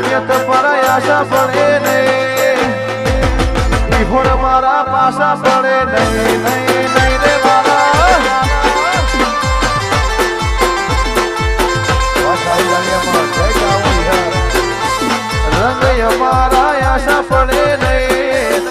રમ્યત પર આશા પડે નહીં. વિહોર મારા પાસા પડે નહીં નહીં નહીં રે મારા રંગ અમારા આશા પડે નહીં.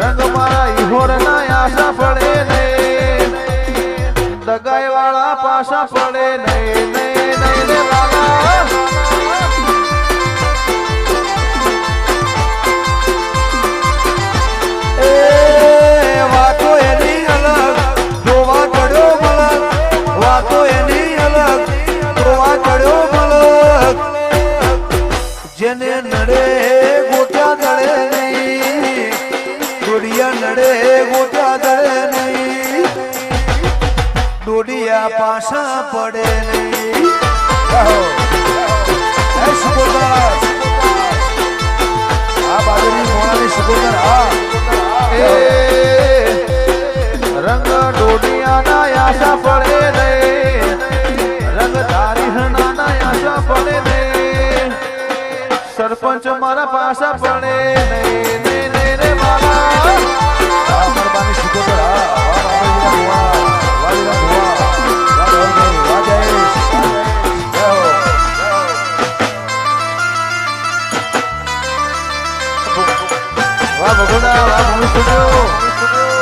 રંગ મારા ઈહોર ના આશા પડે નહીં. દગાઈ વાળા પાસા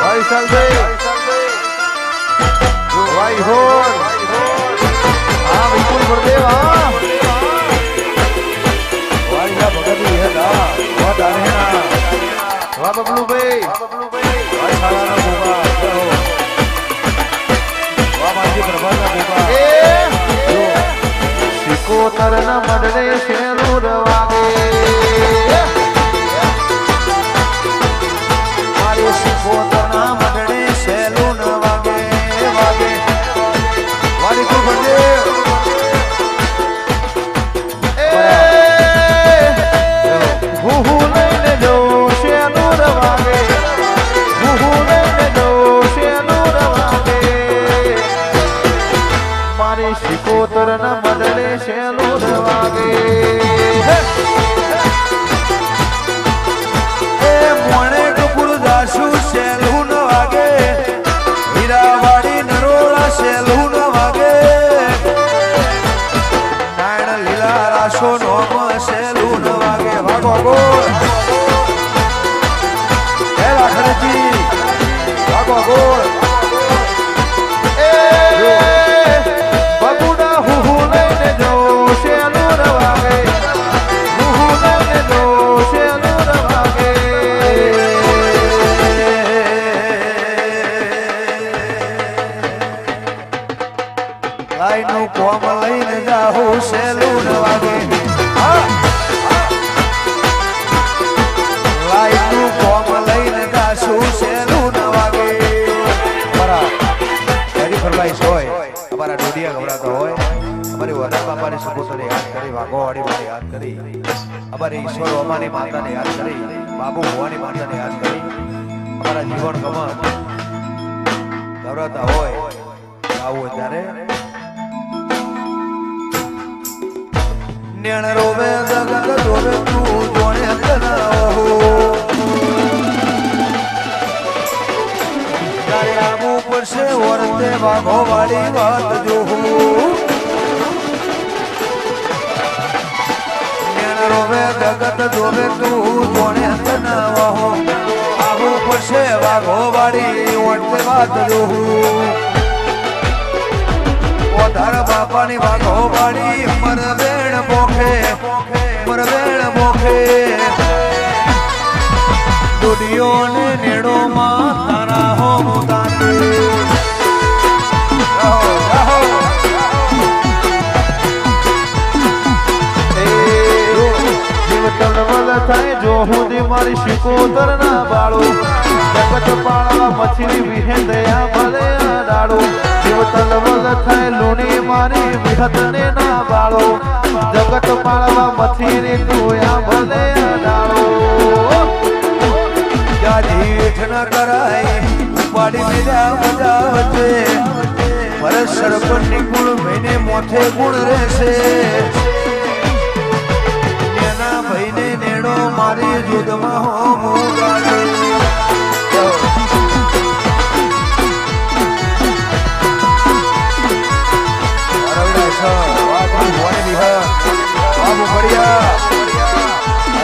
વાહ ઈશાનભાઈ વાહ ઈહોર હા વિપુલ ગુરદેવ હા બબલુભાઈ વાહ શાળાના ભુવા. જય હો. વાહ માજી પ્રભાતના ભુવા. એ સિકોતર ના મડરે શેરું વાગે સિકોતર અમારી ઈશ્વર ઓમાની માતાને યાદ કરી, બાબુ હોવાની માતાને યાદ કરી. અમારા જીવન ગમન ગવડાતા હોય, આવું ત્યારે નેણ રોવે, જગત જોવે તું જોણે તનાવો તારે આવું પડશે, વર્તે વાઘો વાળી વાત જોહું. રોવે જગત જોવે તું જોણે તનાવો આવું પડશે વાઘો વાળી વર્તે વાત જોહું ઓધાર બાપાની વાઘો વાળી મર બેણ મોખે મર બેણ મોખે દુડિયો ને નેડો માં તારા હો થાય હું દી મારી શિકોતર ના બાળો. જગત પાળા મછલી વિહે દયા ભલે ડાળો જીવ તલવલ થાય લૂણી મારી વિહત ને ના બાળો. જગત પાળવા મછલી તોયા ભલે ડાળો જાજી હેઠ ન કરાય ઉપાડી મેળા મજા વચ્ચે. પરસ સરપંચની ગુણ મહિને મોથે ગુણ રહેશે. મારી જુદમાં હો મોગાડી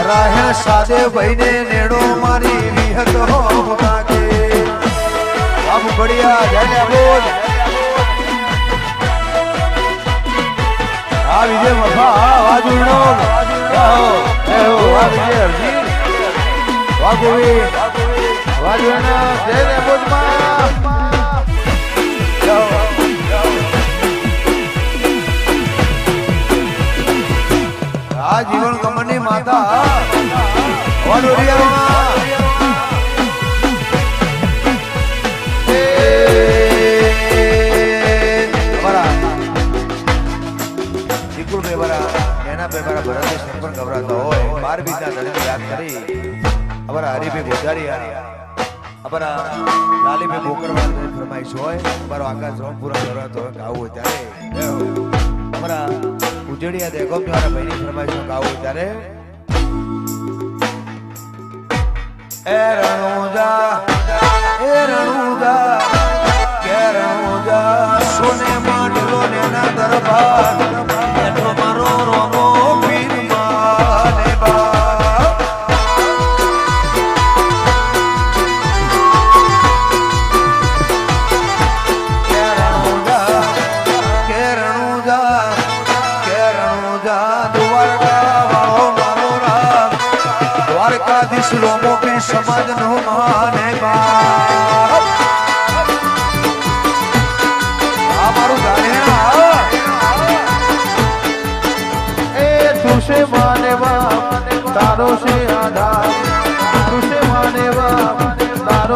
રાહણ સાદે ભાઈને નેડો મારી વિહત હો કાકે આમ બઢિયા જય બોલ. આ વિજય મફા આ વાજુણો આવો એવું આપણી અરજી આ જીવન કમળની માતા વડોડિયામાં પણ ગભરાતો હોય. બાર બીજના ધડે યાદ કરી અમારા હરીભાઈ ગોજારી અમારા લાલીભાઈ બોકરવાલ ફરમાઈશ હોય. અમારો આકાશ રામપુરા ગભરાતો હોય ગાવું હોય ત્યારે. અમારા ઉજળિયા દેગોમ દ્વારા ભાઈની ફરમાઈશ ગાવું ત્યારે. એ રણુજા એ રણુજા, કે રણુજા, સોને માટલો ને ના દરબાર.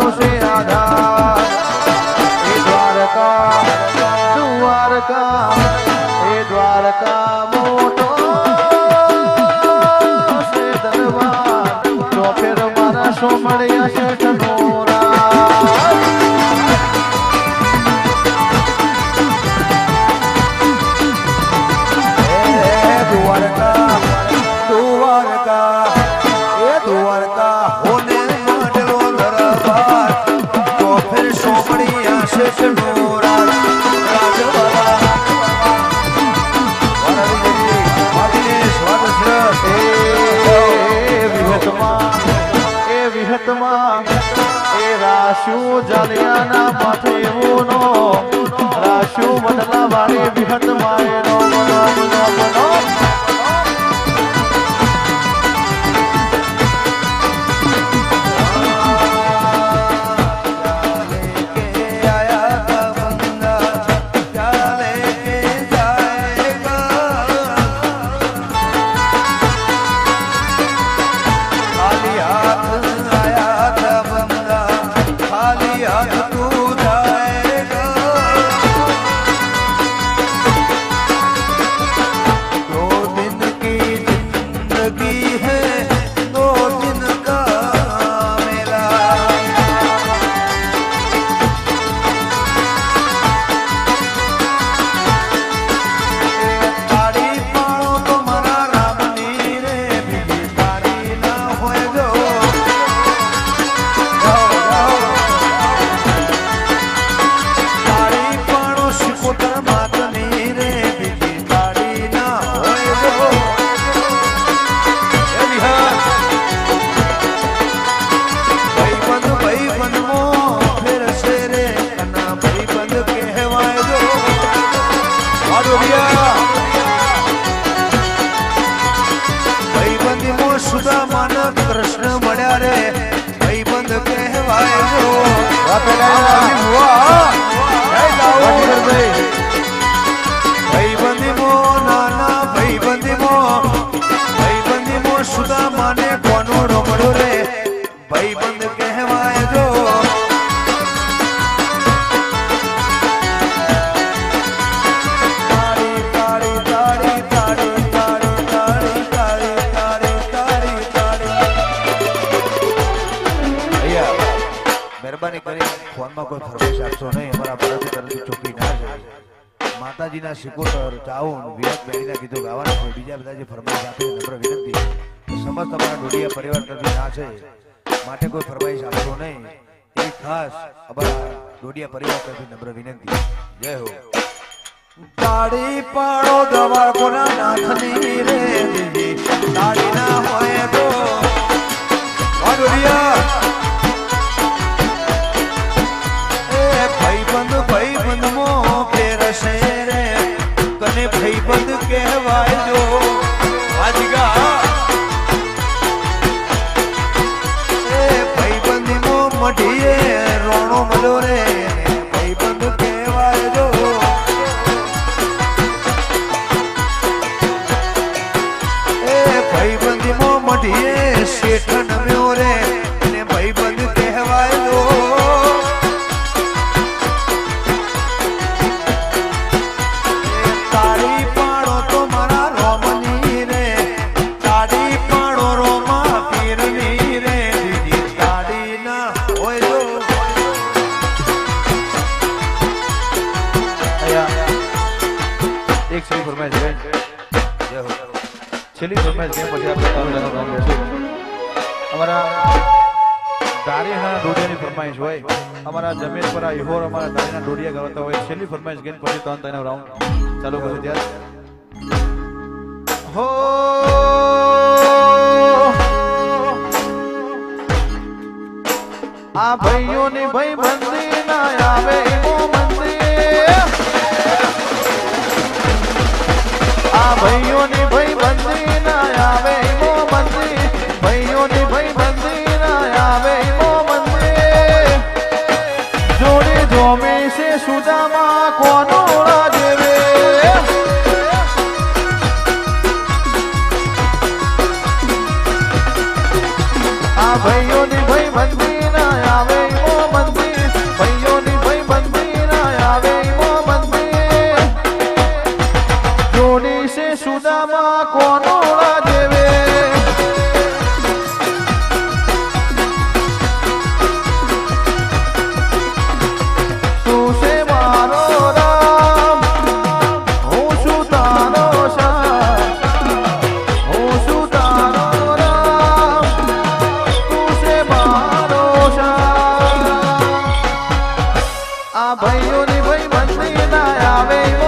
José. જલિયાના પાથેવોનો રાશુ બદલા વિહત મારે નો મનો મનો ના સિકોતર ચાઉન વિરાટ બેરીના ગીતો ગાવાના છે બીજા બધા જે ફરમાઈશ આપે નમ્ર વિનંતી. સમજ તમારા ડોડિયા પરિવાર તરફથી ના છે, માટે કોઈ ફરમાઈશ આપશો નહીં. એ ખાસ અમારા ડોડિયા પરિવાર તરફથી નમ્ર વિનંતી. જય હો. દાડી પાડો દવા કોના નાથની રે છેલ્લી ફરમાઈશ ગઈ પછી આપણે ત્રણ જણાનું લેશું અમારા દારીના ડોડિયાની ફરમાઈશ હોય. અમારા જમીન પર આ ઇહોર અમારા દારીના ડોડિયા ગવાતા હોય. છેલ્લી ફરમાઈશ ગઈ પછી ત્રણ ત્રણ રાઉન્ડ ચાલુ કરશું ત્યારે. હો, આ ભાઈઓની ભાઈ બંધી ના આવે. જોમે છે સુદામાં કોનો આ ભાઈઓની ભાઈ બંને ના આવે.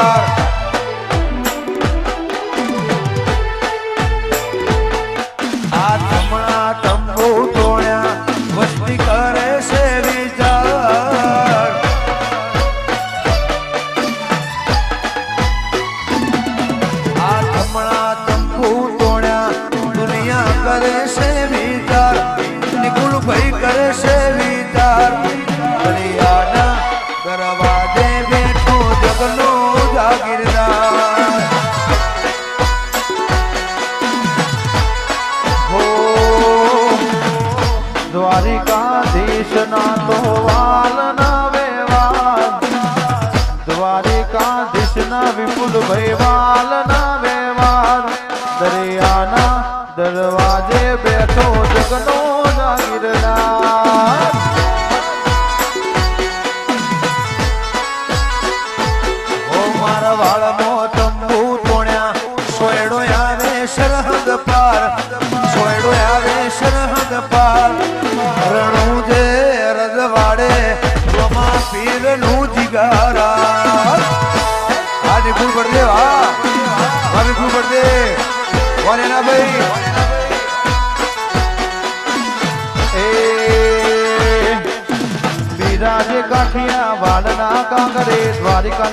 lugar. દરવાજે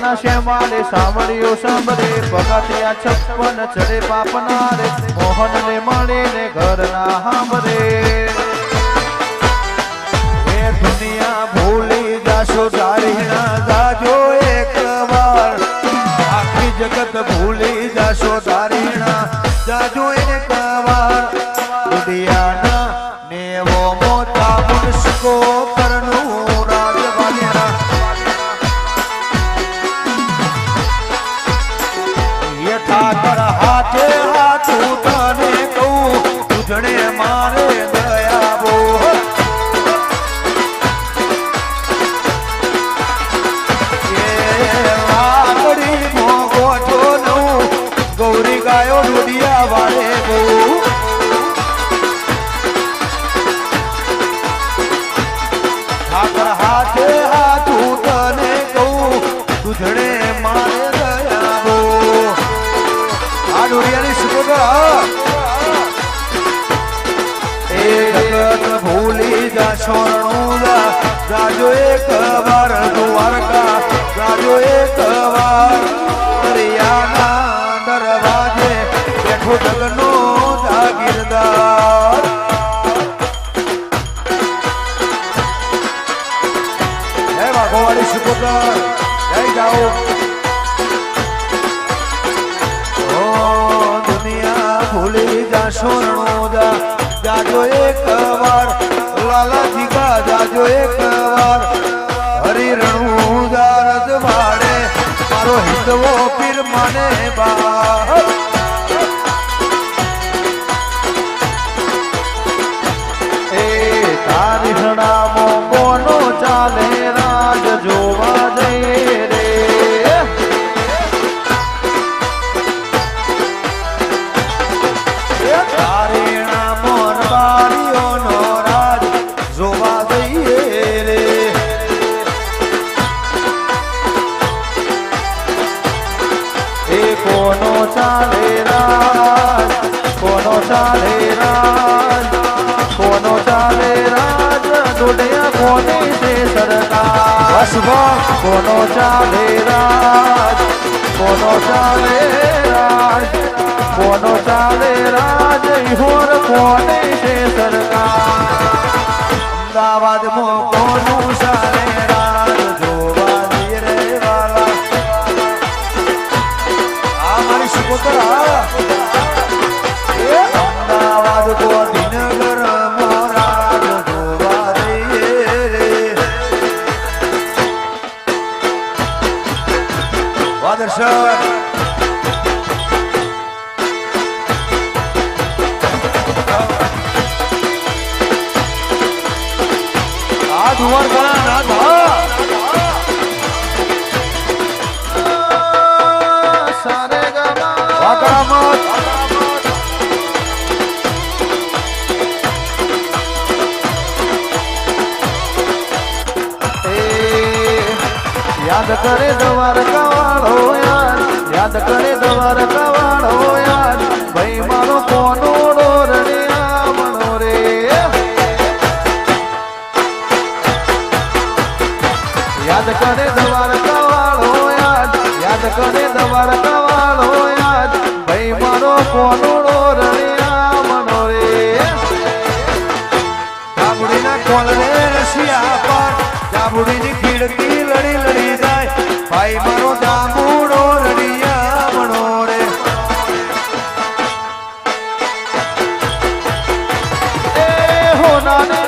ના શ્યામાલે સાંભળ્યો, સાંભળે. પગથિયા છપ્પન ચડે પાપના મોહન ને મળે ને ઘર ના સાંભળે દુનિયા ભૂલી જાશો તારીના જાજો એક વાર. આખી જગત ભૂલી જાશો તારીના જાજો છોરણું જાજો એક વાર દ્વારકા એકવાર હરિરણું દારજ વાડે મારો હિતવો પીર માને બા ચાલે રાજ કોનો ચાલે રાજ કોનો ચાલે રાજ હોર કોને છે સરકાર યાદ કરે દવાર કવાળો યાર, યાદ કરે દવાર કવાળો યાર, ભાઈ મારો કોનો ડોર રે આવણો રે. યાદ કરે દવાર કવાળો યાર, યાદ કરે દવાર Sonic.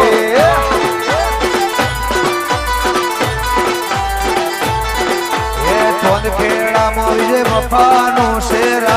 વફાનું શેર